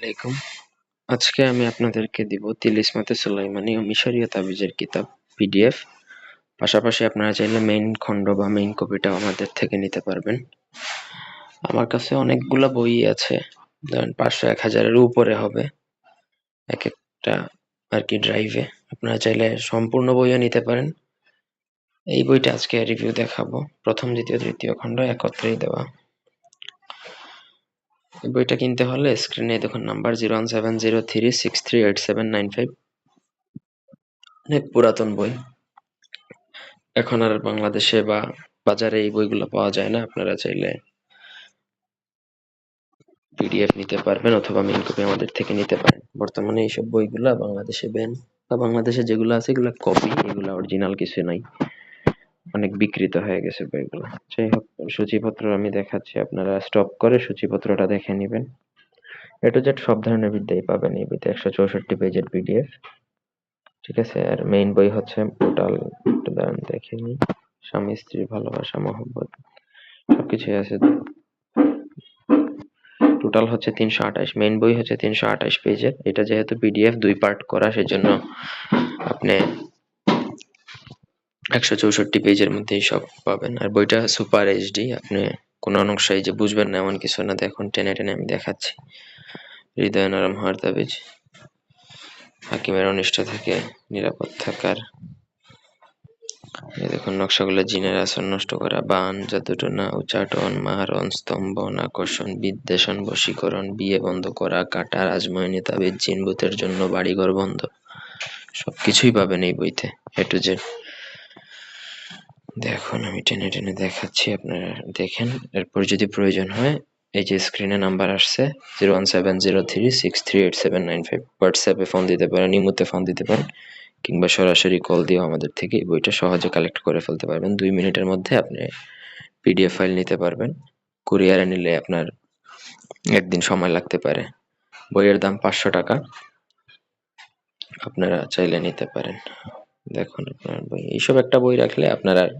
আলাইকুম। আজকে আমি আপনাদেরকে দিব তিলিসমাতে সুলাইমানি ও মিশরীয় তাবিজের কিতাব, পিডিএফ। পাশাপাশি আপনারা চাইলে মেইন খণ্ড বা মেইন কপিটাও আমাদের থেকে নিতে পারবেন। আমার কাছে অনেকগুলো বই আছে, ধরেন পাঁচশো এক হাজারের উপরে হবে, এক একটা আর কি ড্রাইভে আপনারা চাইলে সম্পূর্ণ বইও নিতে পারেন। এই বইটা আজকে রিভিউ দেখাবো। প্রথম, দ্বিতীয়, তৃতীয় খণ্ড একত্রেই দেওয়া। এই বইটা কিনতে হলে স্ক্রিনে দেখুন number zero one seven zero three six three eight seven nine five অনেক পুরাতন বই। এখন আর বাংলাদেশে বা বাজারে এই বইগুলো পাওয়া যায় না। আপনারা চাইলে পিডিএফ নিতে পারবেন অথবা মেইন কপি আমাদের থেকে নিতে পারেন। বর্তমানে এইসব বইগুলা বাংলাদেশে ব্যান বা বাংলাদেশে যেগুলো আছে, এগুলো কপি এগুলো অরিজিনাল কিছু নাই। অনেক বিকৃত হয়ে গেছে বইগুলো। যাই হোক সূচিপত্র আমি দেখাচ্ছি। আপনারা স্টপ করে সূচিপত্রটা দেখে নেবেন। এ টু জেড সব ধরনের বিদ্যাই পাবেন এই বইতে। একশো চৌষট্টি পেজের পিডিএফ ঠিক আছে? আর মেইন বই হচ্ছে টোটাল দাঁড়ান, দেখে নিই। স্বামী স্ত্রীর ভালোবাসা, মহব্বত, সবকিছুই আছে। টোটাল হচ্ছে তিনশো আঠাশ। মেইন বই হচ্ছে তিনশো আঠাশ পেজের। এটা যেহেতু পিডিএফ দুই পার্ট করা, সেজন্য আপনি একশো চৌষট্টি পেজের মধ্যেই সব পাবেন। আর বইটা সুপার এইচডি, আপনি কোনো অংশই যে বুঝবেন না, এমন কিছু না, দেখুন, টেনে টেনে আমি দেখাচ্ছি। হৃদয় নরম হওয়ার তাবিজ হাকিমের অনিষ্ট থেকে নিরাপদ থাকার। দেখুন, নকশাগুলো জিনের আসন নষ্ট করা, বান, জাদুটনা উচ্চাটন মারণ স্তম্ভন আকর্ষণ বিদ্বেষণ, বশীকরণ, বিয়ে বন্ধ করা কাটার আজময়নী তাবিজ জিন জন্য বাড়িঘর বন্ধ। সবকিছুই পাবেন এই বইতে এ টু জেড দেখুন, আমি টেনে টেনে দেখাচ্ছি, আপনারা দেখেন। এরপর যদি প্রয়োজন হয়, এই যে স্ক্রিনে নাম্বার আসছে zero one seven zero three six three eight seven nine five হোয়াটসঅ্যাপে ফোন দিতে পারেন ইমুতে ফোন দিতে পারেন, কিংবা সরাসরি কল দিয়েও আমাদের থেকে এই বইটা সহজে কালেক্ট করে ফেলতে পারবেন। দুই মিনিটের মধ্যে আপনি পিডিএফ ফাইল নিতে পারবেন। কুরিয়ারে নিলে আপনার একদিন সময় লাগতে পারে। বইয়ের দাম পাঁচশো টাকা। আপনারা চাইলে নিতে পারেন। দেখুন আপনার বই, এইসব একটা বই রাখলে আপনার আর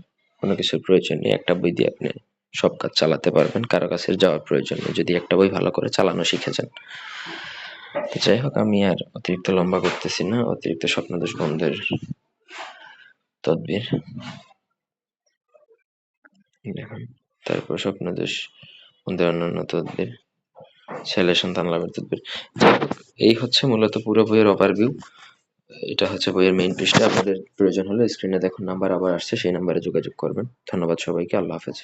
কোনো কিছুর প্রয়োজন নেই। একটা বই দিয়ে আপনি সব কাজ চালাতে পারবেন, কারও কাছে যাওয়ার প্রয়োজন নেই। যদি একটা বই ভালো করে চালানো শিখেছেন। তো যাই হোক, আমি আর অতিরিক্ত লম্বা করতেছি না। অতিরিক্ত স্বপ্নদোষ বন্ধের তদবির। দেখুন, তারপর স্বপ্নদোষ বন্ধের অন্যান্য তদবির, ছেলে সন্তান লাভের তদবির। এই হচ্ছে মূলত পুরো বইয়ের ওভারভিউ এটা হচ্ছে বইয়ের মেইন পৃষ্ঠা। আপনাদের প্রয়োজন হলে স্ক্রিনে দেখুন নাম্বার আবার আসছে, সেই নাম্বারে যোগাযোগ করবেন। ধন্যবাদ সবাইকে, আল্লাহ হাফেজ।